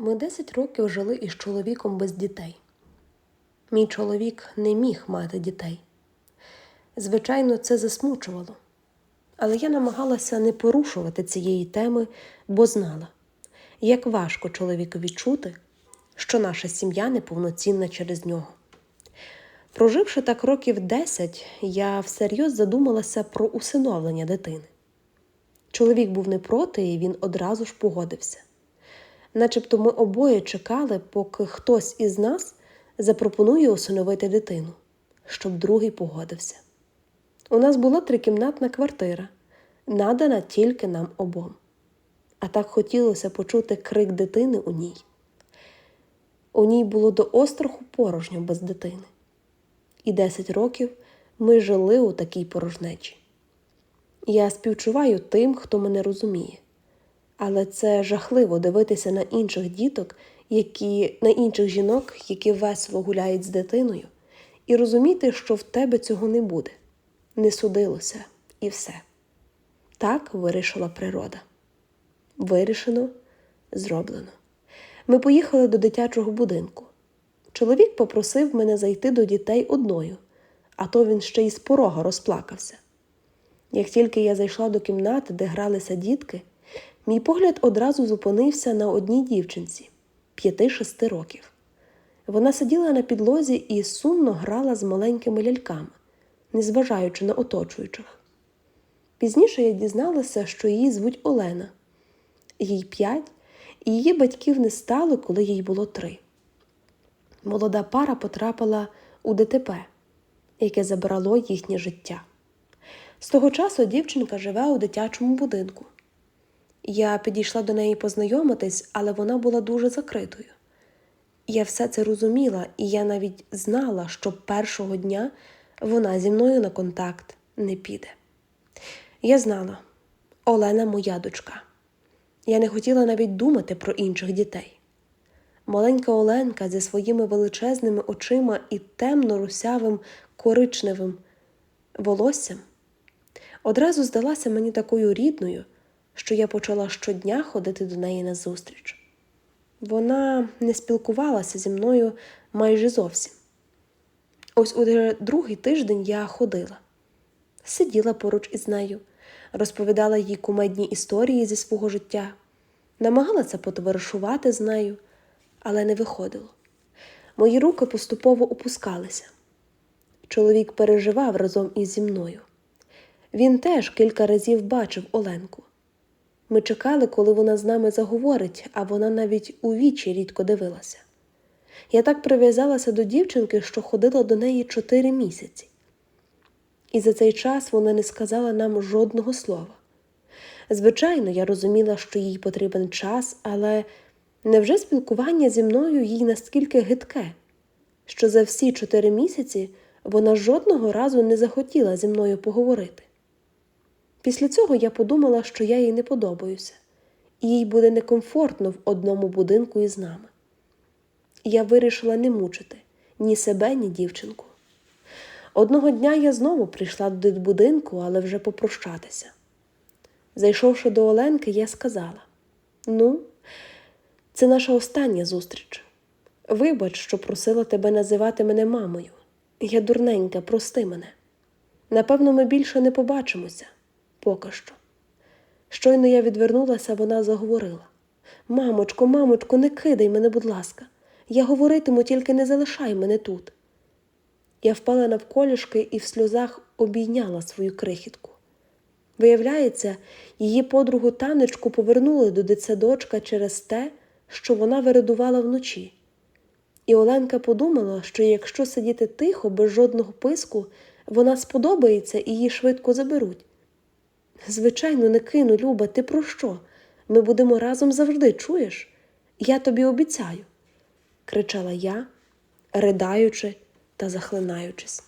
Ми 10 років жили із чоловіком без дітей. Мій чоловік не міг мати дітей. Звичайно, це засмучувало. Але я намагалася не порушувати цієї теми, бо знала, як важко чоловікові чути, що наша сім'я неповноцінна через нього. Проживши так років 10, я всерйоз задумалася про усиновлення дитини. Чоловік був не проти, і він одразу ж погодився. Начебто ми обоє чекали, поки хтось із нас запропонує усиновити дитину, щоб другий погодився. У нас була трикімнатна квартира, надана тільки нам обом. А так хотілося почути крик дитини у ній. У ній було до остраху порожньо без дитини. І 10 років ми жили у такій порожнечі. Я співчуваю тим, хто мене розуміє. Але це жахливо дивитися на інших діток, які, на інших жінок, які весело гуляють з дитиною, і розуміти, що в тебе цього не буде, не судилося і все. Так вирішила природа. Вирішено, зроблено. Ми поїхали до дитячого будинку. Чоловік попросив мене зайти до дітей одною, а то він ще й з порога розплакався. Як тільки я зайшла до кімнати, де гралися дітки, мій погляд одразу зупинився на одній дівчинці п'яти-шести років. Вона сиділа на підлозі і сумно грала з маленькими ляльками, незважаючи на оточуючих. Пізніше я дізналася, що її звуть Олена, їй п'ять, і її батьків не стало, коли їй було три. Молода пара потрапила у ДТП, яке забрало їхнє життя. З того часу дівчинка живе у дитячому будинку. Я підійшла до неї познайомитись, але вона була дуже закритою. Я все це розуміла, і я навіть знала, що першого дня вона зі мною на контакт не піде. Я знала, Олена моя дочка. Я не хотіла навіть думати про інших дітей. Маленька Оленка зі своїми величезними очима і темно-русявим коричневим волоссям одразу здалася мені такою рідною, що я почала щодня ходити до неї назустріч. Вона не спілкувалася зі мною майже зовсім. Ось уже другий тиждень я ходила, сиділа поруч із нею, розповідала їй кумедні історії зі свого життя, намагалася потоваришувати з нею, але не виходило. Мої руки поступово опускалися. Чоловік переживав разом із зі мною. Він теж кілька разів бачив Оленку. Ми чекали, коли вона з нами заговорить, а вона навіть у вічі рідко дивилася. Я так прив'язалася до дівчинки, що ходила до неї чотири місяці. І за цей час вона не сказала нам жодного слова. Звичайно, я розуміла, що їй потрібен час, але невже спілкування зі мною їй наскільки гидке, що за всі чотири місяці вона жодного разу не захотіла зі мною поговорити. Після цього я подумала, що я їй не подобаюся, і їй буде некомфортно в одному будинку із нами. Я вирішила не мучити ні себе, ні дівчинку. Одного дня я знову прийшла до будинку, але вже попрощатися. Зайшовши до Оленки, я сказала: Ну, це наша остання зустріч. Вибач, що просила тебе називати мене мамою. Я дурненька, прости мене. Напевно, ми більше не побачимося поки що. Щойно я відвернулася, вона заговорила Мамочко, мамочко, не кидай мене, будь ласка, я говоритиму, тільки не залишай мене тут. Я впала навколішки і в сльозах обійняла свою крихітку. Виявляється, її подругу танечку повернули до дитсадочка через те, що вона вирадувала вночі. І Оленка подумала, що якщо сидіти тихо, без жодного писку, вона сподобається і її швидко заберуть. Звичайно, не кину, Люба, ти про що? Ми будемо разом завжди, чуєш? Я тобі обіцяю, кричала я, ридаючи та захлинаючись.